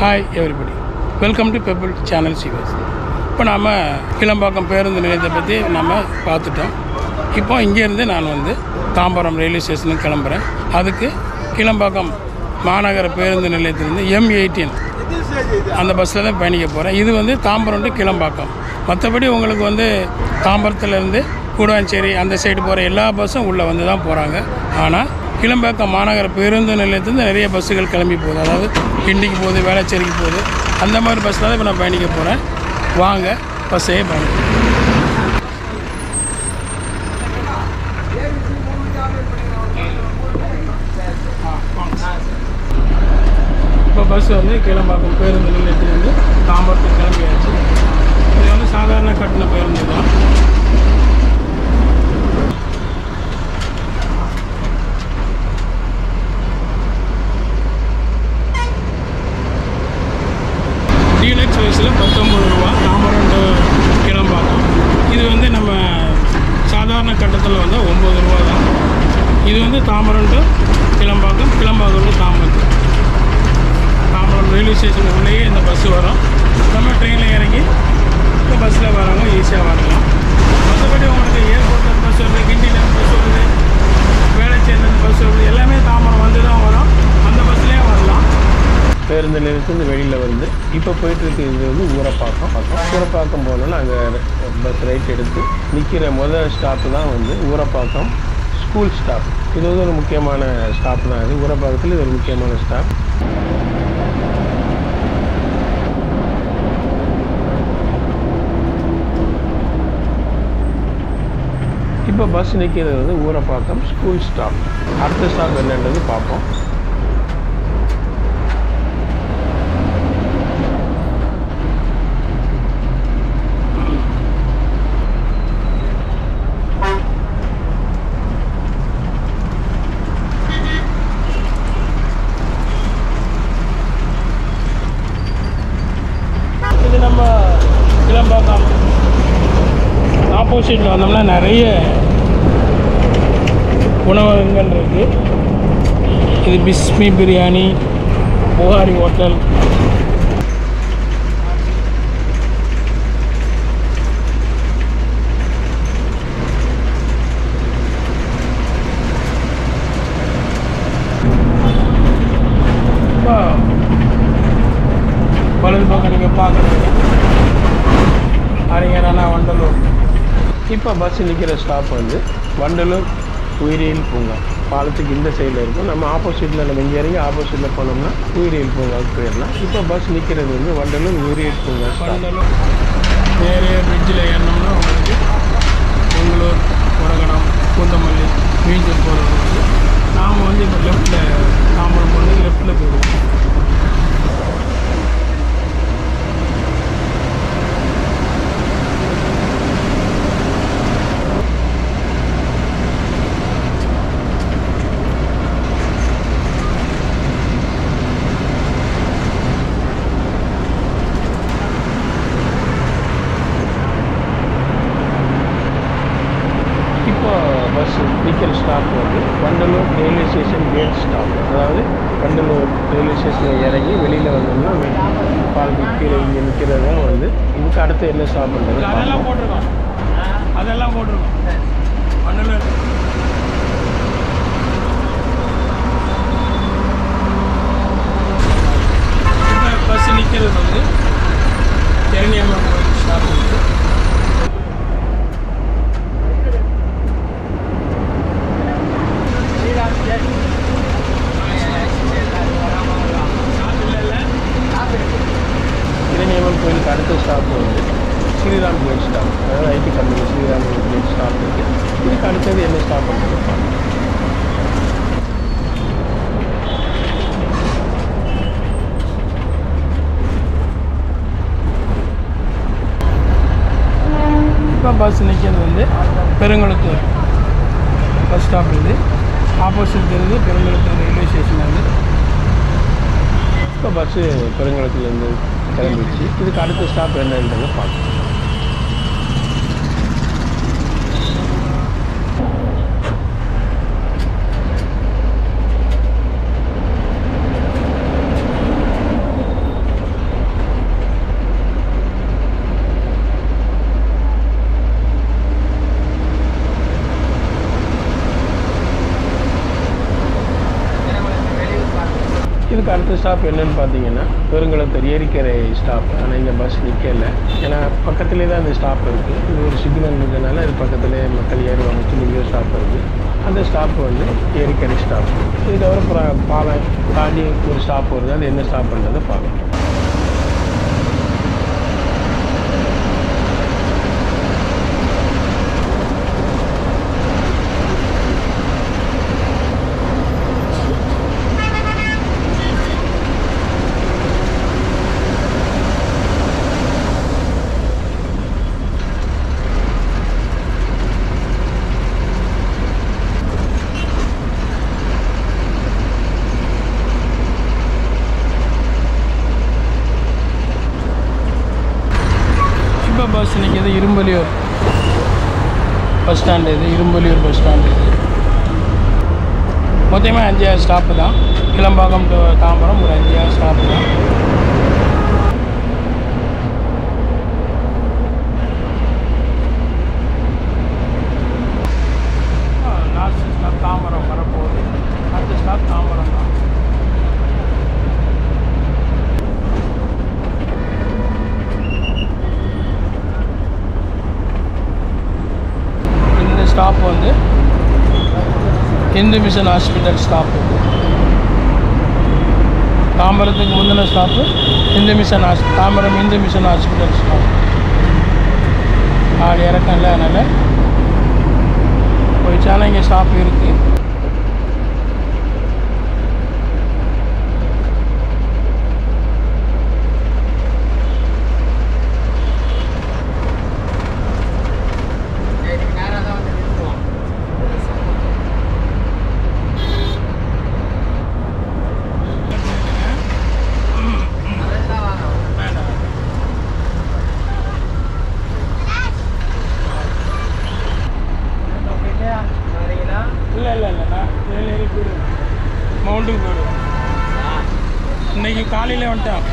Hi everybody welcome to Pebble channel Siva's இப்போ நாம் கிளம்பாக்கம் பேருந்து நிலையத்தை பற்றி நம்ம பார்த்துட்டோம். இப்போ இங்கேருந்து நான் வந்து தாம்பரம் ரயில்வே ஸ்டேஷனுக்கு கிளம்புறேன். அதுக்கு கிளம்பாக்கம் மாநகர பேருந்து நிலையத்திலேருந்து எம் எயிட்டீன் அந்த பஸ்ஸில் தான் பயணிக்க போகிறேன் இது வந்து தாம்பரம் டு கிளம்பாக்கம். மற்றபடி உங்களுக்கு வந்து தாம்பரத்துலேருந்து கூடாஞ்சேரி அந்த சைடு போகிற எல்லா பஸ்ஸும் உள்ளே வந்து தான் போகிறாங்க ஆனால் கிளம்பாக்கம் மாநகர பேருந்து நிலையத்துலேருந்து நிறைய பஸ்ஸுகள் கிளம்பி போகுது. அதாவது கிண்டிக்கு போகுது வேளச்சேரிக்கு போகுது. அந்த மாதிரி பஸ்ஸில் தான் இப்போ நான் பயணிக்க போகிறேன் வாங்க பஸ்ஸே பயணிக்க இப்போ பஸ் வந்து கீழம்பாக்கம் பேருந்து நிலையத்திலேருந்து தாம்பரத்துக்கு கிளம்பியாச்சு. இது வந்து சாதாரண கட்டின பேருந்து தான் டீலக்ஸ் வயசில் பத்தொம்பது ரூபா தாம்பரம் to கிளம்பாக்கம் இது வந்து நம்ம சாதாரண கட்டத்தில் வந்து ஒம்பது ரூபா தான் இது வந்து Tambaram to Kilambakkam. Kilambakkam to Tambaram Tambaram railway station உள்ளேயே இந்த பஸ்ஸு வரும். நம்ம ட்ரெயினில் இறங்கி இப்போ பஸ்ஸில் வரவங்க ஈஸியாக வரலாம். மற்றபடி உங்களுக்கு ஏர்போர்ட்டில் பஸ் வருது கிண்டியில் பஸ் வருது வேளச்சேரியில் பஸ் வருது எல்லாமே தாம்பரம் வந்து தான் வரும். அந்த பஸ்லேயே வரலாம். பேருந்து நிலையத்துலேருந்து வெளியில் வந்து இப்போ போயிட்டுருக்கு இது வந்து ஊரப்பாக்கம். ஊரப்பாக்கம் போனோன்னா அங்கே பஸ் ரைட் எடுத்து நிற்கிற முதல் ஸ்டாப்பு தான் வந்து ஊரப்பாக்கம். ஸ்கூல் ஸ்டாப் இது வந்து ஒரு முக்கியமான ஸ்டாப் தான். இது ஊரப்பாக்கத்தில் இது ஒரு முக்கியமான ஸ்டாப் இப்போ பஸ் நிற்கிறது வந்து ஊரப்பாக்கம் ஸ்கூல் ஸ்டாப் அடுத்த ஸ்டாப் என்னன்றது பார்ப்போம் இது நம்ம கிளம்பாக்கம் ஆப்போசிட்டில் வந்தோம்னா நிறைய உணவகங்கள் இருக்குது இது பிஸ்மி பிரியாணி புகாரி ஹோட்டல் இப்போ வலது பக்கம் நீங்கள் பார்க்குறது அறிஞரானா வண்டலூர் இப்போ பஸ் நிற்கிற ஸ்டாப் வந்து வண்டலூர் உயிரியல் பூங்கா. பாலத்துக்கு இந்த சைடில் இருக்கும். நம்ம ஆப்போசிட்டில் நம்ம இங்கே இறங்கி ஆப்போசிட்டில் போனோம்னா உயிரியல் பூங்காவுக்கு போயிடலாம். இப்போ பஸ் நிற்கிறது வந்து வண்டலூர் உயிரியல் பூங்கா வண்டலூர் நேரே பிரிட்ஜில் ஏறினோம்னா உங்களுக்கு பொங்கலூர் உரகடம் பூந்தமல்லி மீஞ்சூர் போகிறது நாம் வந்து இப்போ லெஃப்ட்டில் தாம்பரம் போனது லெஃப்ட்டில் போயிடுவோம் இப்போ பஸ் நிற்கிற ஸ்டாப் வந்து Vandalur railway station gate stop அதாவது வண்டலூர் ரயில்வே ஸ்டேஷனில் இறங்கி வெளியில் வந்தோம்னா பால் கீழே இங்கே நிற்கிறது தான் வந்து இதுக்கு அடுத்து என்ன ஸ்டாப் பண்ணுறது அதெல்லாம் போட்டிருக்கோம். அதெல்லாம் போட்டிருக்கோம் வண்டலூர் இப்போ பஸ் நிற்கிறது வந்து தெரணியம்மன் கோயில் ஸ்டாப் வந்து திருநேமன் கோயிலுக்கு அடுத்த ஸ்டாப் வந்து ஸ்ரீராம் கேட் ஸ்டாப் அதாவது IT company Sriram gate stop இருக்குது இதுக்கு அடுத்தது என்ன ஸ்டாப் பண்ணுறது இப்போ பஸ் நிற்கிறது வந்து பெருங்குளத்தூர் பஸ் ஸ்டாப் இது ஆப்போசிட் இருந்து பெருங்குளத்தூர் ரயில்வே ஸ்டேஷன் வந்து இப்போ பஸ்ஸு பெருங்குளத்துலேருந்து கிளம்பிடுச்சு இதுக்கு அடுத்த ஸ்டாப் என்னன்றதை பார்க்கணும் இதுக்கு அடுத்த ஸ்டாப் என்னன்னு பார்த்தீங்கன்னா பெருங்குளத்தூர் ஏரிக்கரை ஸ்டாப் ஆனால் இங்கே பஸ் நிற்கல ஏன்னா பக்கத்துலேயே தான் அந்த ஸ்டாப் இருக்குது இது ஒரு சிக்னல் இருக்கிறதுனால அது பக்கத்துலேயே மக்கள் ஏறுவாங்க சின்ன ஸ்டாப் இருக்குது அந்த ஸ்டாப் வந்து ஏரிக்கரை ஸ்டாப் இதுக்கப்புறம் அப்புறம் பாலம் தாண்டி ஒரு ஸ்டாப் வருது. அது என்ன ஸ்டாப்ன்றதை பார்க்கலாம் இப்போ பஸ் நிற்கிது இரும்பலியூர் பஸ் ஸ்டாண்டு இது இரும்பலியூர் பஸ் ஸ்டாண்டு இது. மொத்தமே அஞ்சாயிரம் ஸ்டாப்பு தான். கிளம்பாக்கம் டு தாம்பரம் ஒரு அஞ்சாயிரம் ஸ்டாப்பு தான் லாஸ்ட் ஸ்டாப் தாம்பரம் வரப்போகுது அடுத்த ஸ்டாப் தாம்பரம் தான் இந்த ஸ்டாப் வந்து இந்து மிஷன் ஹாஸ்பிட்டல் ஸ்டாப்பு தாம்பரத்துக்கு முந்தின stop Hindu mission has Tambaram Hindu mission hospital stop ஆள் இறக்கம் இல்லை அதனால் போயிடுச்சாலும் இங்கே ஸ்டாப் இருக்குது இன்னைக்கு காலையில் வந்துட்டேன்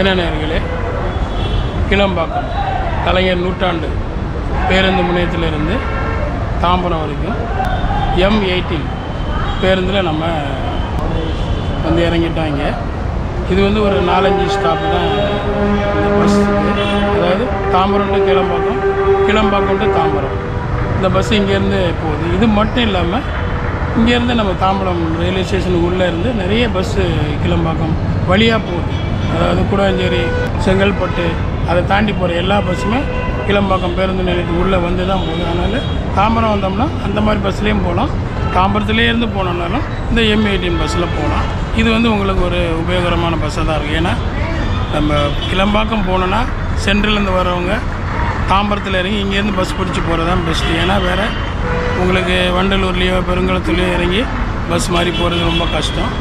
என்ன நேர்களே? கிளம்பாக்கம் கலைஞர் நூற்றாண்டு பேருந்து முனையத்திலிருந்து தாம்பரம் வரைக்கும் எம் எயிட்டீன் பேருந்தில் நம்ம வந்து இறங்கிட்டோம் இங்கே இது வந்து ஒரு நாலஞ்சு ஸ்டாப் தான் பஸ் அதாவது தாம்பரம் டு கிளம்பாக்கம் கிளம்பாக்கம் டு தாம்பரம். இந்த பஸ் இங்கேருந்து போகுது. இது மட்டும் இல்லாமல் இங்கேருந்து நம்ம தாம்பரம் ரயில்வே ஸ்டேஷனுக்கு உள்ளே இருந்து நிறைய பஸ்ஸு கிளம்பாக்கம் வழியாக போகுது. அதாவது கூடாஞ்சேரி செங்கல்பட்டு அதை தாண்டி போகிற எல்லா பஸ்ஸுமே கிளம்பாக்கம் பேருந்து நிலையத்துக்கு உள்ளே வந்து தான் போகுது. அதனால் தாம்பரம் வந்தோம்னா அந்த மாதிரி பஸ்லேயும் போகலாம். தாம்பரத்துலேயே இருந்து போனோம்னாலும் இந்த எம்ஏடிஎம் பஸ்ஸில் போகலாம். இது வந்து உங்களுக்கு ஒரு உபயோகரமான பஸ்ஸாக தான் இருக்குது ஏன்னா நம்ம கிளம்பாக்கம் போனோன்னா சென்ட்ரலேருந்து வரவங்க தாம்பரத்தில் இறங்கி இங்கேருந்து பஸ் பிடிச்சி போகிறது தான் பெஸ்ட்டு ஏன்னா வேறு உங்களுக்கு வண்டலூர்லேயோ பெருங்குளத்துலேயோ இறங்கி பஸ் மாதிரி போகிறது ரொம்ப கஷ்டம்.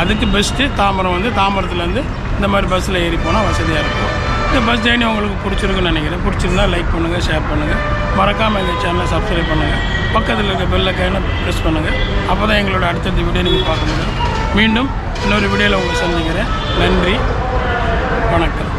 அதுக்கு பெஸ்ட்டு தாம்பரம் வந்து தாம்பரத்துலேருந்து இந்த மாதிரி பஸ்ஸில் ஏறி போனால் வசதியாக இருக்கும். இந்த பஸ் ஜேர்னி உங்களுக்கு பிடிச்சிருக்குன்னு நினைக்கிறேன். பிடிச்சிருந்தா லைக் பண்ணுங்கள் ஷேர் பண்ணுங்கள் மறக்காமல் எங்கள் சேனலை சப்ஸ்கிரைப் பண்ணுங்கள் பக்கத்தில் இருக்க பெல்லை கையில் ப்ரெஸ் பண்ணுங்கள் அப்போ தான் எங்களோட அடுத்தடுத்த வீடியோ நீங்கள் பார்க்க முடியும். மீண்டும் இன்னொரு வீடியோவில் உங்களை சந்திக்கிறேன். நன்றி. வணக்கம்.